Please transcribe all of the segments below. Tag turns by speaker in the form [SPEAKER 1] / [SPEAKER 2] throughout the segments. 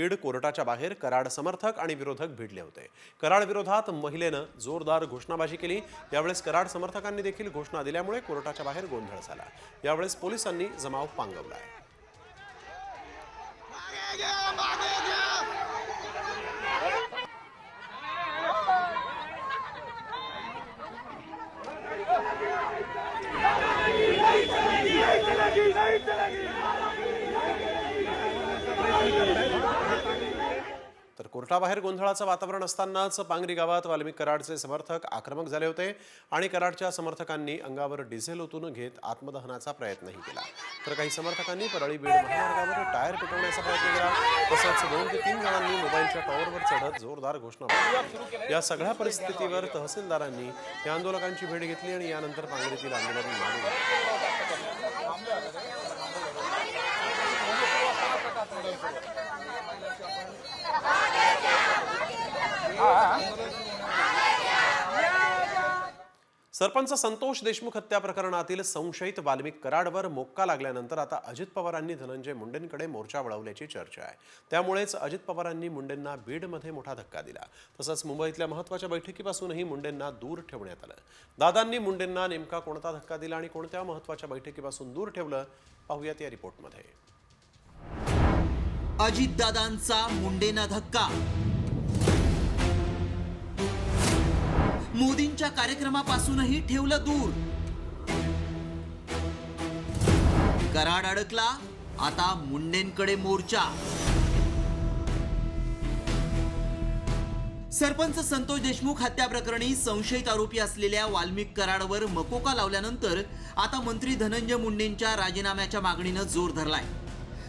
[SPEAKER 1] बीड कोर्टाच्या बाहेर कराड समर्थक आणि विरोधक भिडले होते कराड विरोधात महिलेनं जोरदार घोषणाबाजी केली यावेळेस कराड समर्थकांनी देखील घोषणा दिल्यामुळे कोर्टाच्या बाहेर गोंधळ झाला यावेळेस पोलिसांनी जमाव पांगवला आहे कोर्टाबाहेर गोंधळाचं वातावरण असतानाच पांगरी गावात वाल्मिक कराडचे समर्थक आक्रमक झाले होते आणि कराडच्या समर्थकांनी अंगावर डिझेल ओतून घेत आत्मदहनाचा प्रयत्नही केला तर काही समर्थकांनी परळी बीड महामार्गावर टायर पेटवण्याचा प्रयत्न केला तसंच दोन ते तीन जणांनी मोबाईलच्या टॉवरवर चढत जोरदार घोषणा या सगळ्या परिस्थितीवर तहसीलदारांनी या आंदोलकांची भेट घेतली आणि यानंतर पांगरीतील आंदोलन मागे सरपंच संतोष देशमुख हत्या प्रकरणातील संशयित वाल्मिक कराडवर मोक्का लागल्यानंतर आता अजित पवारांनी धनंजय मुंडेंकडे मोर्चा वळवल्याची चर्चा आहे त्यामुळेच अजित पवारांनी मुंडेंना बीडमध्ये मोठा धक्का दिला तसंच मुंबईतल्या महत्त्वाच्या बैठकीपासूनही मुंडेंना दूर ठेवण्यात आलं दादांनी मुंडेंना नेमका कोणता धक्का दिला आणि कोणत्या महत्त्वाच्या बैठकीपासून दूर ठेवलं पाहूयात या रिपोर्टमध्ये
[SPEAKER 2] अजित दादांचा मुंडेंना धक्का मोदींच्या कार्यक्रमापासूनही ठेवलं दूर कराड अडकला आता मुंडेंकडे मोर्चा सरपंच संतोष देशमुख हत्या प्रकरणी संशयित आरोपी असलेल्या वाल्मिक कराडवर मकोका लावल्यानंतर आता मंत्री धनंजय मुंडेंच्या राजीनाम्याच्या मागणीनं जोर धरलाय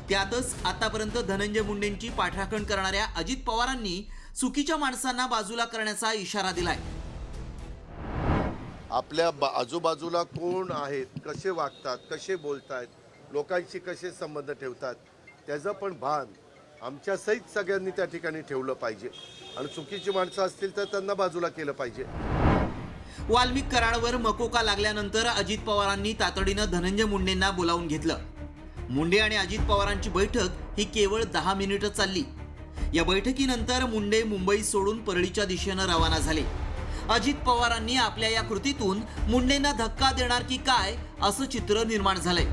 [SPEAKER 2] त्यातच आतापर्यंत धनंजय मुंडेंची पाठराखण करणाऱ्या अजित पवारांनी चुकीच्या माणसांना बाजूला करण्याचा इशारा दिलाय
[SPEAKER 3] आपल्या बा आजूबाजूला कोण आहेत कसे वागतात कसे बोलतात लोकांशी कसे संबंध ठेवतात त्याचं पण भान आमच्या सहित सगळ्यांनी त्या ठिकाणी ठेवलं पाहिजे आणि चुकीची माणसं असतील तर त्यांना बाजूला केलं पाहिजे
[SPEAKER 2] वाल्मिक कराडवर मकोका लागल्यानंतर अजित पवारांनी तातडीनं धनंजय मुंडेंना बोलावून घेतलं मुंडे आणि अजित पवारांची बैठक ही केवळ दहा मिनिटं चालली या बैठकीनंतर मुंडे मुंबई सोडून परळीच्या दिशेनं रवाना झाले अजित पवारांनी आपल्या या कृतीतून मुंडेंना धक्का देणार की काय असं चित्र निर्माण झालंय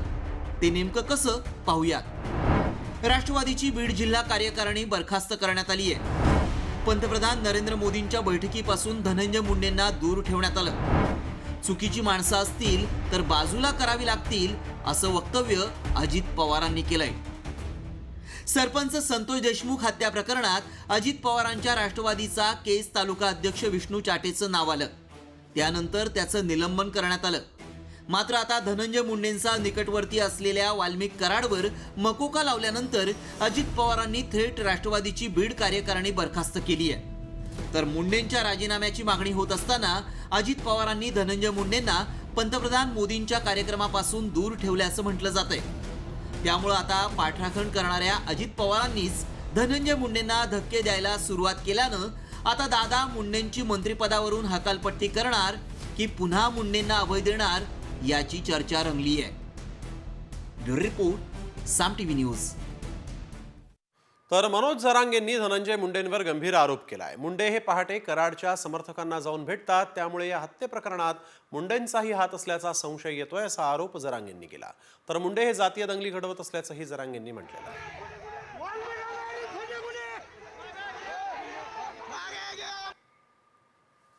[SPEAKER 2] ते नेमकं कसं पाहूयात राष्ट्रवादीची बीड जिल्हा कार्यकारिणी बरखास्त करण्यात आली आहे पंतप्रधान नरेंद्र मोदींच्या बैठकीपासून धनंजय मुंडेंना दूर ठेवण्यात आलं चुकीची माणसं असतील तर बाजूला करावी लागतील असं वक्तव्य अजित पवारांनी केलंय सरपंच संतोष देशमुख हत्या प्रकरणात अजित पवारांच्या राष्ट्रवादीचा केस तालुका अध्यक्ष विष्णू चाटेचं नाव आलं त्यानंतर त्याचं निलंबन करण्यात आलं मात्र आता धनंजय मुंडेंचा निकटवर्ती असलेल्या वाल्मिक कराडवर मकोका लावल्यानंतर अजित पवारांनी थेट राष्ट्रवादीची बीड कार्यकारणी बरखास्त केली आहे तर मुंडेंच्या राजीनाम्याची मागणी होत असताना अजित पवारांनी धनंजय मुंडेंना पंतप्रधान मोदींच्या कार्यक्रमापासून दूर ठेवल्याचं म्हटलं जात आहे त्यामुळं आता पाठराखण करणाऱ्या अजित पवारांनीच धनंजय मुंडेंना धक्के द्यायला सुरुवात केल्यानं आता दादा मुंडेंची मंत्रिपदावरून हकालपट्टी करणार की पुन्हा मुंडेंना अभय देणार याची चर्चा रंगली आहे bureau report Saam V news
[SPEAKER 1] तर मनोज जरांगेंनी धनंजय मुंडेंवर गंभीर आरोप केलाय मुंडे हे पहाटे कराडच्या समर्थकांना जाऊन भेटतात त्यामुळे या हत्ये प्रकरणात मुंडेंचाही हात असल्याचा संशय येतोय असा आरोप जरांगेंनी केला तर मुंडे हे जातीय दंगली घडवत असल्याचंही जरांगेंनी म्हटलेलं आहे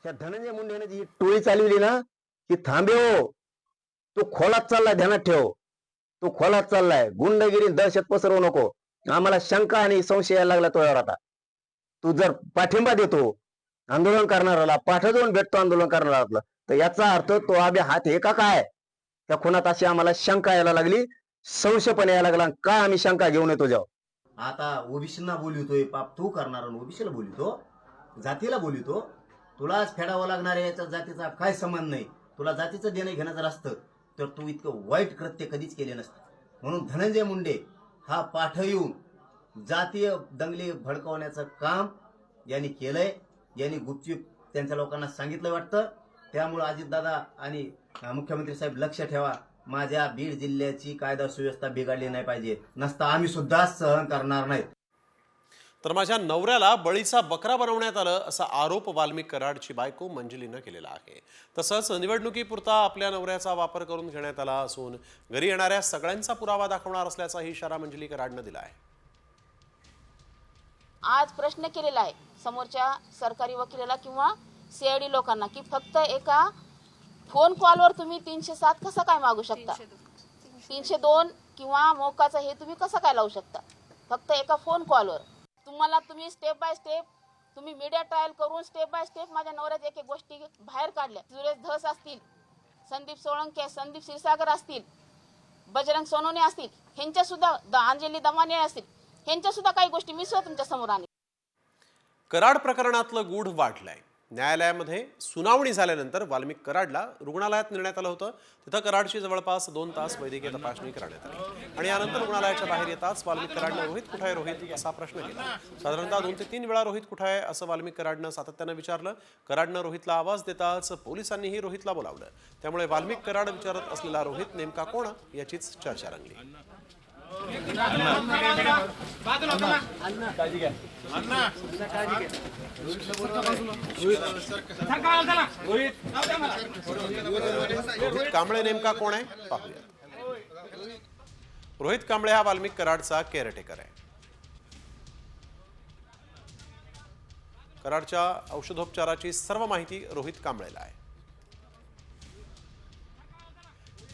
[SPEAKER 4] त्या धनंजय मुंडेने जी टोळी चालवली ना की थांबे हो तो खोलात चाललाय ध्यानात ठेव तो खोलात चाललाय गुंडगिरी दहशत पसरवू नको आम्हाला शंका आणि संशय यायला लागला तुझ्यावर आता तू जर पाठिंबा देतो आंदोलन करणाऱ्याला पाठ जाऊन भेटतो आंदोलन करणाऱ्याला तर याचा अर्थ तो आबे हात हे का काय त्या खुनात अशी आम्हाला शंका यायला लागली संशय पण यायला लागला का आम्ही शंका घेऊन येतो जाऊ
[SPEAKER 5] आता ओबीसींना बोलवतोय पाप तू करणार ओबीसीला बोलितो जातीला बोलितो तुलाच फेडावं लागणार आहे याचा जातीचा काय संबंध नाही तुला जातीचं देणं घेणं जर असतं तर तू इतकं वाईट कृत्य कधीच केले नसतं म्हणून धनंजय मुंडे हा पाठ येऊन जातीय दंगली भडकवण्याचं काम यांनी केलंय यांनी गुपचूप त्यांच्या लोकांना सांगितलं वाटतं त्यामुळे अजितदादा आणि मुख्यमंत्री साहेब लक्ष ठेवा माझ्या बीड जिल्ह्याची कायदा सुव्यवस्था बिघडली नाही पाहिजे नसता आम्ही सुद्धा सहन करणार नाही
[SPEAKER 1] तर माझ्या नवऱ्याला बळीचा बकरा बनवण्यात आलं असा आरोप वाल्मिक कराडची बायको मंजलीनं केलेला आहे तसंच निवडणुकीपुरता आपल्या नवऱ्याचा वापर करून घेण्यात आला असून घरी येणाऱ्या सगळ्यांचा पुरावा दाखवणार असल्याचा इशारा मंजुली कराडनं दिला आहे
[SPEAKER 6] आज प्रश्न केलेला आहे समोरच्या सरकारी वकिलाला किंवा सीआयडी लोकांना की फक्त एका फोन कॉलवर तुम्ही तीनशे सात कसं काय मागू शकता तीनशे दोन किंवा मोकाचा हे तुम्ही कसं काय लावू शकता फक्त एका फोन कॉलवर तुम्हाला तुम्ही स्टेप बाय स्टेप तुम्ही मीडिया ट्रायल करून स्टेप बाय स्टेप माझ्या नवऱ्यात एक एक गोष्टी बाहेर काढल्या सुरेश धस असतील संदीप सोळंके संदीप क्षीरसागर असतील बजरंग सोनोने असतील ह्यांच्या सुद्धा अंजली दमाने असतील ह्यांच्या सुद्धा काही गोष्टी मी तुमच्या समोर आणली
[SPEAKER 1] कराड प्रकरणातलं गूढ वाढलंय न्यायालयामध्ये सुनावणी झाल्यानंतर वाल्मिक कराडला रुग्णालयात नेण्यात आलं होतं तिथं कराडची जवळपास दोन तास वैद्यकीय तपासणी करण्यात आली आणि यानंतर रुग्णालयाच्या बाहेर येताच वाल्मिक कराडनं रोहित कुठं आहे रोहित असा प्रश्न केला साधारणतः दोन ते तीन वेळा रोहित कुठं आहे असं वाल्मिक कराडनं सातत्यानं विचारलं कराडनं रोहितला आवाज देताच पोलिसांनीही रोहितला बोलावलं त्यामुळे वाल्मिक कराड विचारत असलेला रोहित नेमका कोण याचीच चर्चा रंगली रोहित कांबळे नेमका कोण आहे पाहूया रोहित कांबळे हा वाल्मिक कराडचा केअरटेकर आहे कराडच्या औषधोपचाराची सर्व माहिती रोहित कांबळेला आहे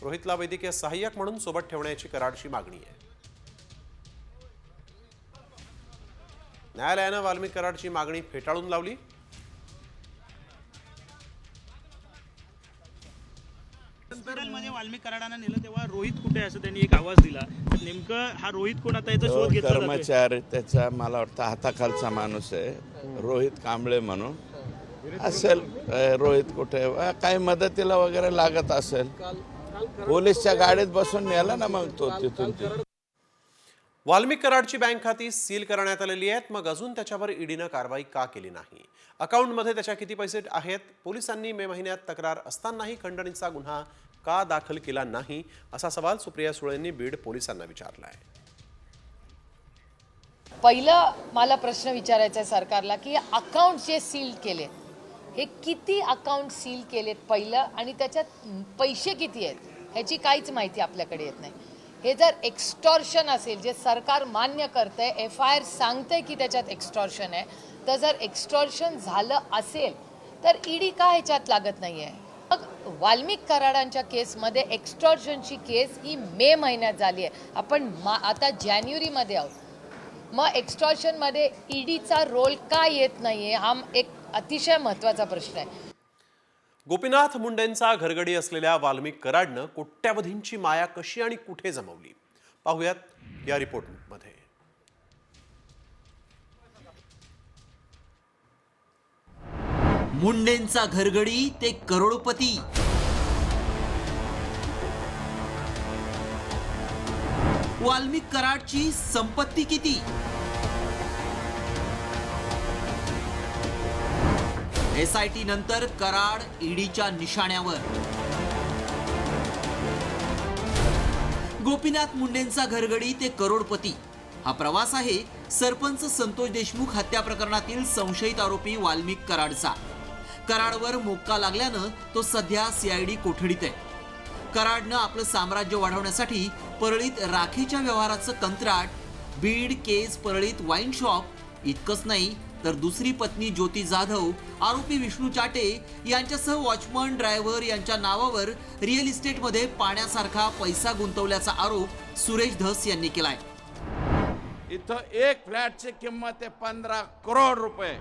[SPEAKER 1] रोहितला वैद्यकीय सहाय्यक म्हणून सोबत ठेवण्याची कराडची मागणी आहे न्यायालयानं वाल्मिक कराडची मागणी फेटाळून लावली
[SPEAKER 7] म्हणजे वाल्मिक कराडानं नेलं तेव्हा रोहित कुठे असं त्यांनी एक आवाज दिला नेमकं हा रोहित कोण आता याचा शोध घेतला कर्मचारी
[SPEAKER 8] त्याचा मला वाटतं हाताखालचा माणूस आहे रोहित कांबळे म्हणून असेल रोहित कुठे अं, काही मदतीला वगैरे लागत असेल पोलीसच्या गाडीत बसून नेला ना मग तो तिथून
[SPEAKER 1] वाल्मिक कराडची बँक खाती सील करण्यात आलेली आहेत मग अजून त्याच्यावर ईडीनं कारवाई का केली नाही अकाउंटमध्ये त्याच्या किती पैसे आहेत पोलिसांनी मे महिन्यात तक्रार असतानाही खंडणीचा गुन्हा का दाखल केला नाही असा सवाल सुप्रिया सुळेंनी बीड पोलिसांना विचारला आहे
[SPEAKER 9] पहिलं मला प्रश्न विचारायचा आहे सरकारला की अकाउंट जे सील केले हे किती अकाउंट सील केलेत पहिलं आणि त्याच्यात पैसे किती आहेत ह्याची काहीच माहिती आपल्याकडे येत नाही हे जर एक्स्टॉर्शन असेल जे सरकार मान्य करते एफ आय आर सांगतंय की त्याच्यात एक्स्टॉर्शन आहे तर जर एक्स्टॉर्शन झालं असेल तर ईडी e का ह्याच्यात लागत नाही आहे मग वाल्मिक कराडांच्या केसमध्ये एक्स्टॉर्शनची केस ही मे महिन्यात झाली आहे आपण मा आता जानेवारीमध्ये आहोत मग एक्स्टॉर्शनमध्ये ईडीचा रोल का येत नाही आहे हा एक अतिशय महत्त्वाचा प्रश्न आहे
[SPEAKER 1] गोपीनाथ मुंडेंचा घरगडी असलेल्या वाल्मिक कराडनं कोट्यावधींची माया कशी आणि कुठे जमवली पाहूयात या रिपोर्ट रिपोर्टमध्ये
[SPEAKER 2] मुंडेंचा घरगडी ते करोडपती वाल्मिक कराडची संपत्ती किती एसआयटी नंतर कराड ईडीच्या निशाण्यावर गोपीनाथ मुंडेंचा घरगडी ते करोडपती हा प्रवास आहे सरपंच संतोष देशमुख हत्या प्रकरणातील संशयित आरोपी वाल्मिक कराडचा कराडवर मोक्का लागल्यानं तो सध्या सीआयडी कोठडीत आहे कराडनं आपलं साम्राज्य वाढवण्यासाठी परळीत राखीच्या व्यवहाराचं कंत्राट बीड केस परळीत वाईन शॉप इतकंच नाही तर दुसरी पत्नी ज्योती जाधव आरोपी विष्णू चाटे यांच्यासह वॉचमन ड्रायव्हर यांच्या नावावर रिअल इस्टेटमध्ये पाण्यासारखा पैसा गुंतवल्याचा आरोप सुरेश धस यांनी केलाय
[SPEAKER 10] इथं एक फ्लॅटची किंमत आहे पंधरा करोड रुपये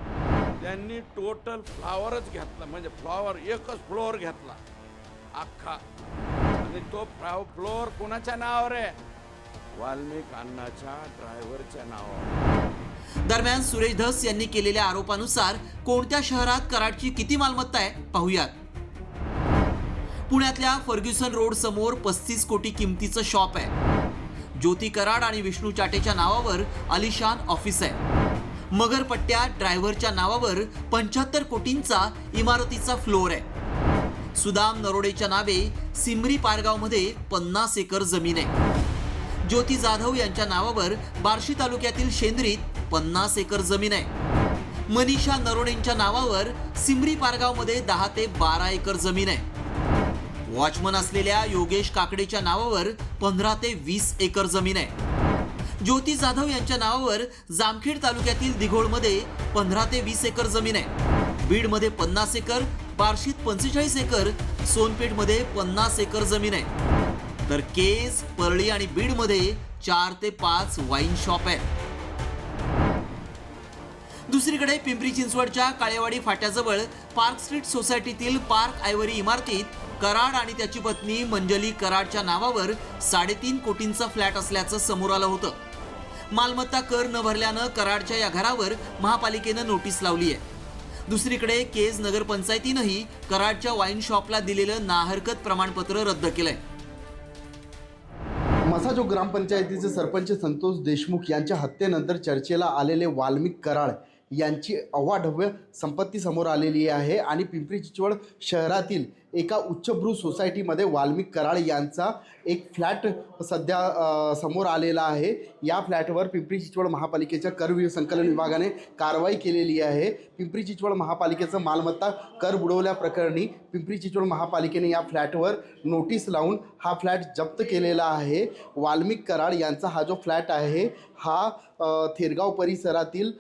[SPEAKER 10] त्यांनी टोटल फ्लॉवरच घेतला म्हणजे फ्लॉवर एकच फ्लोअर घेतला अख्खा आणि तो फ्लोअर कोणाच्या नावावर आहे वाल्मिक अण्णाच्या ड्रायव्हरच्या नावावर
[SPEAKER 2] दरम्यान सुरेश धस यांनी केलेल्या आरोपानुसार कोणत्या शहरात कराडची किती मालमत्ता आहे पाहूयात पुण्यातल्या फर्ग्युसन रोड समोर पस्तीस कोटी किमतीचं शॉप आहे ज्योती कराड आणि विष्णू चाटेच्या नावावर अलिशान ऑफिस आहे मगरपट्ट्या ड्रायव्हरच्या नावावर पंच्याहत्तर कोटींचा इमारतीचा फ्लोर आहे सुदाम नरोडेच्या नावे सिमरी पारगावमध्ये पन्नास एकर जमीन आहे ज्योती जाधव यांच्या नावावर बार्शी तालुक्यातील शेंद्रीत पन्नास एकर जमीन आहे मनीषा नरोडेंच्या नावावर सिमरी पारगावमध्ये दहा ते बारा एकर जमीन आहे वॉचमन असलेल्या योगेश काकडेच्या नावावर पंधरा ते वीस एकर जमीन आहे ज्योती जाधव यांच्या नावावर जामखेड तालुक्यातील मध्ये पंधरा ते वीस एकर जमीन आहे बीडमध्ये पन्नास एकर बार्शीत पंचेचाळीस एकर मध्ये पन्नास एकर जमीन आहे तर केस परळी आणि बीडमध्ये चार ते पाच वाईन शॉप आहे दुसरीकडे पिंपरी चिंचवडच्या काळेवाडी फाट्याजवळ पार्क स्ट्रीट सोसायटीतील पार्क आयवरी इमारतीत कराड आणि त्याची पत्नी मंजली कराडच्या नावावर साडेतीन कोटींचा फ्लॅट असल्याचं समोर आलं होतं मालमत्ता कर न भरल्यानं कराडच्या या घरावर महापालिकेनं नोटीस लावली आहे दुसरीकडे केज नगरपंचायतीनंही कराडच्या वाईन शॉपला दिलेलं नाहरकत प्रमाणपत्र रद्द केलंय
[SPEAKER 1] मसाजो ग्रामपंचायतीचे सरपंच संतोष देशमुख यांच्या हत्येनंतर चर्चेला आलेले वाल्मिक कराड यांची अव्वाढव्य संपत्ती समोर आलेली आहे आणि पिंपरी चिंचवड शहरातील एका उच्चभ्रू सोसायटीमध्ये वाल्मिक कराड यांचा एक फ्लॅट सध्या समोर आलेला आहे या फ्लॅटवर पिंपरी चिंचवड महापालिकेच्या कर संकलन विभागाने कारवाई केलेली आहे पिंपरी चिंचवड महापालिकेचं मालमत्ता कर बुडवल्याप्रकरणी पिंपरी चिंचवड महापालिकेने या फ्लॅटवर नोटीस लावून हा फ्लॅट जप्त केलेला आहे वाल्मिक कराळ यांचा हा जो फ्लॅट आहे हा थेरगाव परिसरातील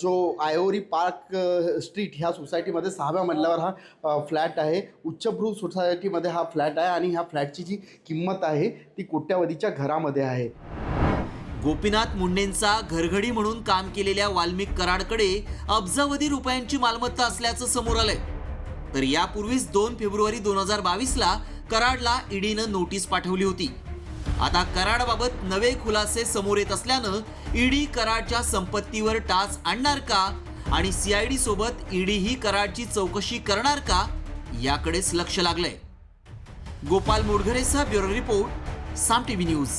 [SPEAKER 1] जो आयोरी पार्क स्ट्रीट ह्या सोसायटीमध्ये सहाव्या मजल्यावर हा फ्लॅट आहे उच्च पंचभ्रू सोसायटीमध्ये हा फ्लॅट आहे आणि ह्या फ्लॅटची जी किंमत आहे ती कोट्यावधीच्या घरामध्ये आहे
[SPEAKER 2] गोपीनाथ मुंडेंचा घरघडी म्हणून काम केलेल्या वाल्मिक कराडकडे अब्जावधी रुपयांची मालमत्ता असल्याचं समोर आलंय तर यापूर्वीच दोन फेब्रुवारी दोन हजार बावीसला कराडला ईडीनं नोटीस पाठवली होती आता कराडबाबत नवे खुलासे समोर येत असल्यानं ईडी कराडच्या संपत्तीवर टाच आणणार का आणि सीआयडी सोबत ईडी ही कराडची चौकशी करणार का याकडेच लक्ष लागलंय गोपाल मोडघरेसह bureau report Saam TV news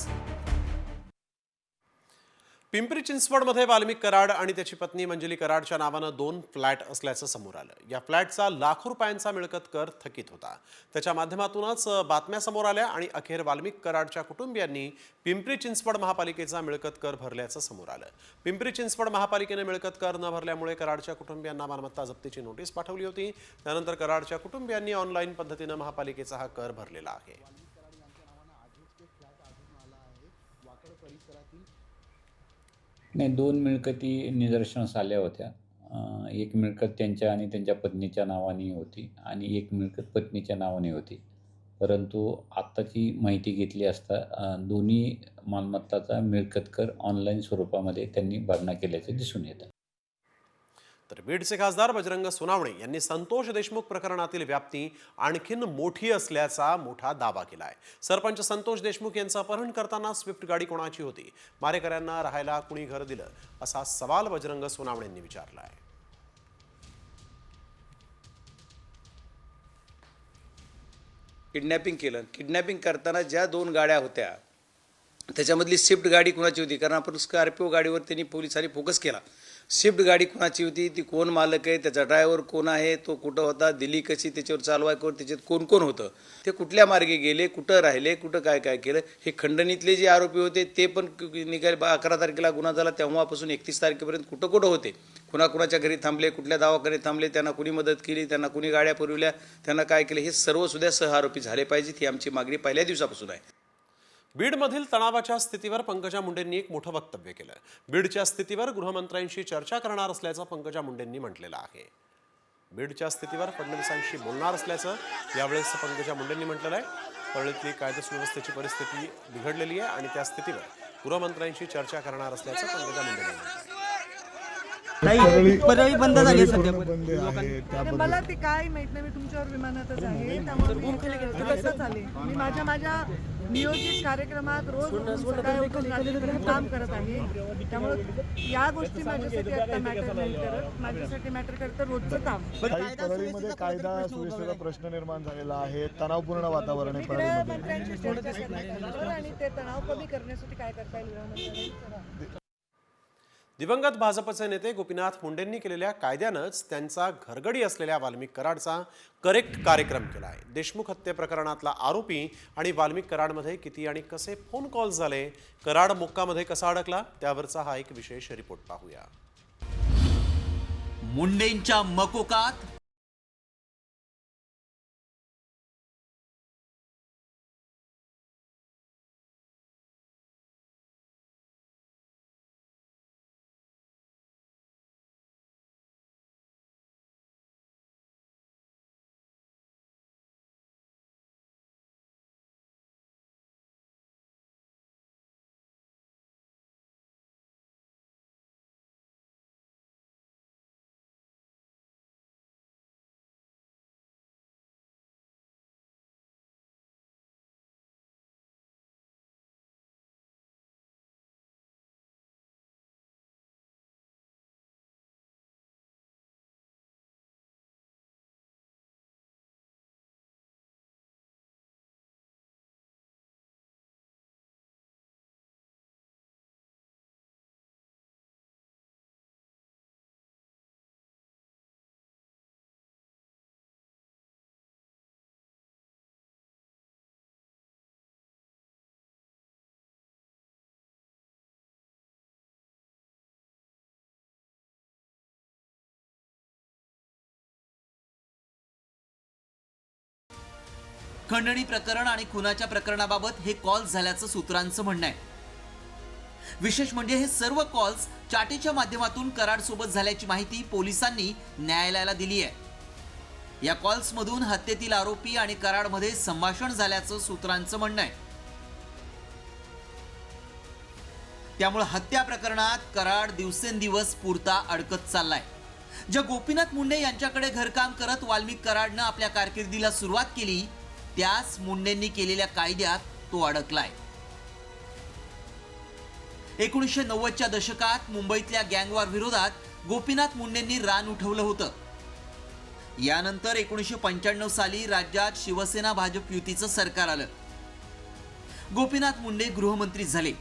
[SPEAKER 1] Pimpri चिंचवडमध्ये वाल्मिक कराड आणि त्याची पत्नी मंजली कराडच्या नावानं दोन फ्लॅट असल्याचं समोर आलं या फ्लॅटचा लाखो रुपयांचा मिळकत कर थकीत होता त्याच्या माध्यमातूनच बातम्या समोर आल्या आणि अखेर वाल्मिक कराडच्या कुटुंबियांनी पिंपरी चिंचवड महापालिकेचा मिळकत कर भरल्याचं समोर आलं पिंपरी चिंचवड महापालिकेने मिळकत कर न भरल्यामुळे कराडच्या कुटुंबियांना मालमत्ता जप्तीची नोटीस पाठवली होती त्यानंतर कराडच्या कुटुंबियांनी ऑनलाईन पद्धतीनं महापालिकेचा हा कर भरलेला आहे
[SPEAKER 11] नाही दोन मिळकती निदर्शनास आल्या होत्या एक मिळकत त्यांच्या आणि त्यांच्या पत्नीच्या नावाने होती आणि एक मिळकत पत्नीच्या नावाने होती परंतु आत्ताची माहिती घेतली असता दोन्ही मालमत्ताचा मिळकत कर ऑनलाईन स्वरूपामध्ये त्यांनी भरणा केल्याचं दिसून येतं
[SPEAKER 1] तर बीडचे खासदार बजरंग सोनावणे यांनी संतोष देशमुख प्रकरणातील व्याप्ती आणखीन मोठी असल्याचा मोठा दावा केला आहे सरपंच संतोष देशमुख यांचं अपहरण करताना स्विफ्ट गाडी कोणाची होती मारेकऱ्यांना राहायला कुणी घर दिलं असा सवाल बजरंग सोनावणे यांनी विचारला आहे
[SPEAKER 12] किडनॅपिंग केलं किडनॅपिंग करताना ज्या दोन गाड्या होत्या त्याच्यामधली स्विफ्ट गाडी कुणाची होती कारण आपण स्कॉर्पिओ गाडीवर त्यांनी पोलिसांनी फोकस केला शिफ्ट गाडी कोणाची होती ती कोण मालक आहे त्याचा ड्रायव्हर कोण आहे तो कुठं होता दिली कशी त्याच्यावर चालवाय कोण त्याच्यात कोण कोण होतं ते कुठल्या मार्गे गेले कुठं राहिले कुठं काय काय केलं हे खंडणीतले जे आरोपी होते ते पण निकाल अकरा तारखेला गुन्हा झाला तेव्हापासून एकतीस तारखेपर्यंत कुठं कुठं होते कुणाकुणाच्या घरी थांबले कुठल्या दवाखान्यात थांबले त्यांना कुणी मदत केली त्यांना कुणी गाड्या पुरविल्या त्यांना काय केलं हे सर्वसुद्धा सह आरोपी झाले पाहिजेत ही आमची मागणी पहिल्या दिवसापासून आहे
[SPEAKER 1] बीडमधील तणावाच्या स्थितीवर पंकजा मुंडेंनी एक मोठं वक्तव्य केलं बीडच्या स्थितीवर गृहमंत्र्यांशी चर्चा करणार असल्याचं पंकजा मुंडेंनी म्हटलेलं आहे बीडच्या स्थितीवर फडणवीसांशी बोलणार असल्याचं यावेळेस पंकजा मुंडेंनी म्हटलेलं आहे परळीतली कायदे सुव्यवस्थेची परिस्थिती बिघडलेली आहे आणि त्या स्थितीवर गृहमंत्र्यांशी चर्चा करणार असल्याचं पंकजा मुंडेंनी म्हटलं
[SPEAKER 13] नाही परळी बंद झाली सध्या मला ते काय माहित नाही मी तुमच्यावर विमानातच आहे त्यामुळे मी कसं मी माझ्या माझ्या नियोजित कार्यक्रमात रोज काम करत आहे त्यामुळे या गोष्टी माझ्यासाठी आता मॅटर नाही करत माझ्यासाठी मॅटर करतं रोजचं काम
[SPEAKER 14] काही कायदा सुरक्षेचा प्रश्न निर्माण झालेला आहे तणावपूर्ण वातावरण आहे
[SPEAKER 13] आणि ते तणाव कमी करण्यासाठी काय करता येईल
[SPEAKER 1] दिवंगत भाजपचे नेते गोपीनाथ मुंडेंनी केलेल्या कायद्यानंच त्यांचा घरगडी असलेल्या वाल्मिक कराडचा करेक्ट कार्यक्रम केला आहे देशमुख हत्ये प्रकरणातला आरोपी आणि वाल्मिक कराडमध्ये किती आणि कसे फोन कॉल झाले कराड मुक्कामध्ये कसा अडकला त्यावरचा हा एक विशेष रिपोर्ट पाहूया
[SPEAKER 2] मुंडेंच्या मकोकात खंडणी प्रकरण आणि खुनाच्या प्रकरणाबाबत हे कॉल झाल्याचं सूत्रांचं म्हणणं आहे विशेष म्हणजे हे सर्व कॉल्स चाटीच्या माध्यमातून कराड सोबत झाल्याची माहिती पोलिसांनी न्यायालयाला दिली आहे या कॉल्समधून हत्येतील आरोपी आणि कराडमध्ये संभाषण झाल्याचं सूत्रांचं म्हणणं आहे त्यामुळे हत्या प्रकरणात कराड दिवसेंदिवस पुरता अडकत चाललाय ज्या गोपीनाथ मुंडे यांच्याकडे घरकाम करत वाल्मिक कराडनं आपल्या कारकिर्दीला सुरुवात केली त्याच मुंडेंनी केलेल्या कायद्यात तो अडकलाय एकोणीसशे नव्वदच्या दशकात मुंबईतल्या गँगवार विरोधात गोपीनाथ मुंडेंनी रान उठवलं होतं यानंतर एकोणीसशे पंच्याण्णव साली राज्यात शिवसेना भाजप युतीचं सरकार आलं गोपीनाथ मुंडे गृहमंत्री झाले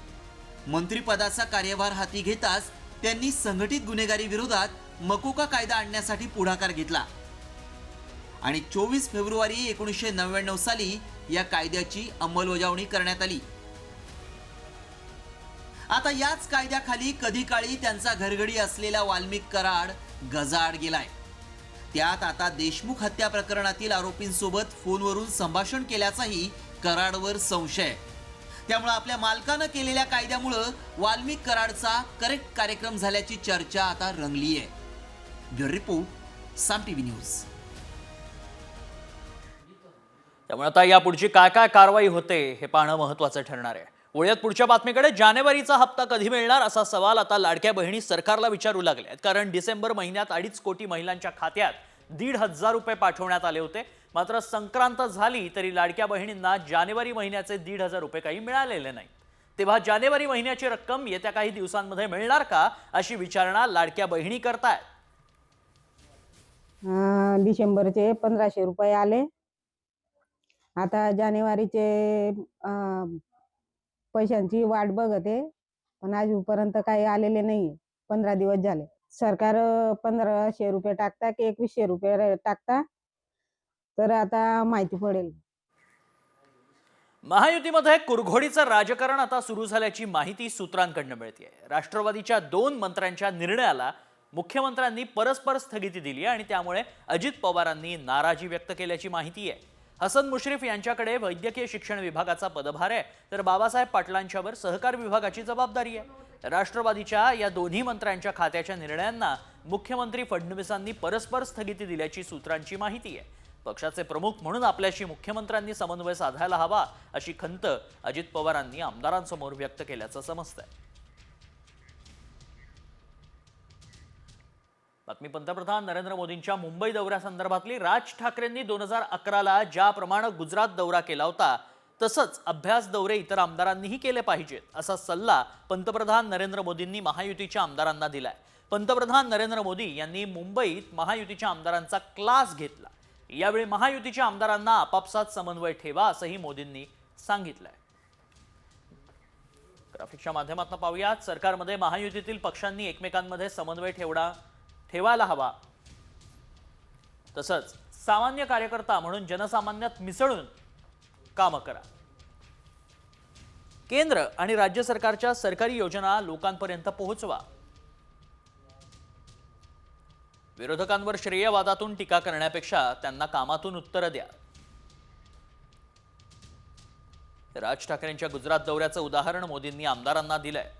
[SPEAKER 2] मंत्रिपदाचा कार्यभार हाती घेताच त्यांनी संघटित गुन्हेगारी विरोधात मकोका कायदा आणण्यासाठी पुढाकार घेतला आणि चोवीस फेब्रुवारी एकोणीसशे नव्याण्णव साली या कायद्याची अंमलबजावणी करण्यात आली आता याच कायद्याखाली कधी काळी त्यांचा घरघडी असलेला वाल्मिक कराड गजाड गेलाय त्यात आता देशमुख हत्या प्रकरणातील आरोपींसोबत फोनवरून संभाषण केल्याचाही कराडवर संशय त्यामुळे आपल्या मालकानं केलेल्या कायद्यामुळं वाल्मिक कराडचा करेक्ट कार्यक्रम झाल्याची चर्चा आता रंगली आहे ब्युरो रिपोर्ट साम न्यूज
[SPEAKER 15] त्यामुळे आता यापुढची काय काय कारवाई होते हे पाहणं महत्वाचं ठरणार आहे वळ्यात पुढच्या बातमीकडे जानेवारीचा हप्ता कधी मिळणार असा सवाल आता लाडक्या बहिणी सरकारला विचारू लागल्या कारण डिसेंबर महिन्यात अडीच कोटी महिलांच्या खात्यात दीड हजार रुपये पाठवण्यात आले होते मात्र संक्रांत झाली तरी लाडक्या बहिणींना जानेवारी महिन्याचे दीड हजार रुपये काही मिळालेले नाही तेव्हा जानेवारी महिन्याची रक्कम येत्या काही दिवसांमध्ये मिळणार का अशी विचारणा लाडक्या बहिणी करतायत
[SPEAKER 16] डिसेंबरचे पंधराशे रुपये आले आता जानेवारीचे पैशांची वाट बघत आहे पण आजपर्यंत काही आलेले नाही पंधरा दिवस झाले सरकार पंधराशे रुपये टाकता की एकवीसशे रुपये टाकता तर आता माहिती पडेल
[SPEAKER 15] महायुतीमध्ये कुरघोडीचं राजकारण आता सुरू झाल्याची माहिती सूत्रांकडनं मिळते राष्ट्रवादीच्या दोन मंत्र्यांच्या निर्णयाला मुख्यमंत्र्यांनी परस्पर स्थगिती दिली आणि त्यामुळे अजित पवारांनी नाराजी व्यक्त केल्याची माहिती आहे हसन मुश्रीफ यांच्याकडे वैद्यकीय शिक्षण विभागाचा पदभार आहे तर बाबासाहेब पाटलांच्यावर सहकार विभागाची जबाबदारी आहे राष्ट्रवादीच्या या दोन्ही मंत्र्यांच्या खात्याच्या निर्णयांना मुख्यमंत्री फडणवीसांनी परस्पर स्थगिती दिल्याची सूत्रांची माहिती आहे पक्षाचे प्रमुख म्हणून आपल्याशी मुख्यमंत्र्यांनी समन्वय साधायला हवा अशी खंत अजित पवारांनी आमदारांसमोर व्यक्त केल्याचं आहे बातमी पंतप्रधान नरेंद्र मोदींच्या मुंबई दौऱ्यासंदर्भातली राज ठाकरेंनी दोन हजार अकराला ज्याप्रमाणे गुजरात दौरा केला होता तसंच अभ्यास दौरे इतर आमदारांनीही केले पाहिजेत असा सल्ला पंतप्रधान नरेंद्र मोदींनी महायुतीच्या आमदारांना दिलाय पंतप्रधान नरेंद्र मोदी यांनी मुंबईत महायुतीच्या आमदारांचा क्लास घेतला यावेळी महायुतीच्या आमदारांना आपापसात समन्वय ठेवा असंही मोदींनी सांगितलंय ग्राफिकच्या माध्यमातून पाहूयात सरकारमध्ये महायुतीतील पक्षांनी एकमेकांमध्ये समन्वय ठेवणं ठेवायला हवा तसंच सामान्य कार्यकर्ता म्हणून जनसामान्यात मिसळून काम करा केंद्र आणि राज्य सरकारच्या सरकारी योजना लोकांपर्यंत पोहोचवा विरोधकांवर श्रेयवादातून टीका करण्यापेक्षा त्यांना कामातून उत्तर द्या राज ठाकरेंच्या गुजरात दौऱ्याचं उदाहरण मोदींनी आमदारांना दिलंय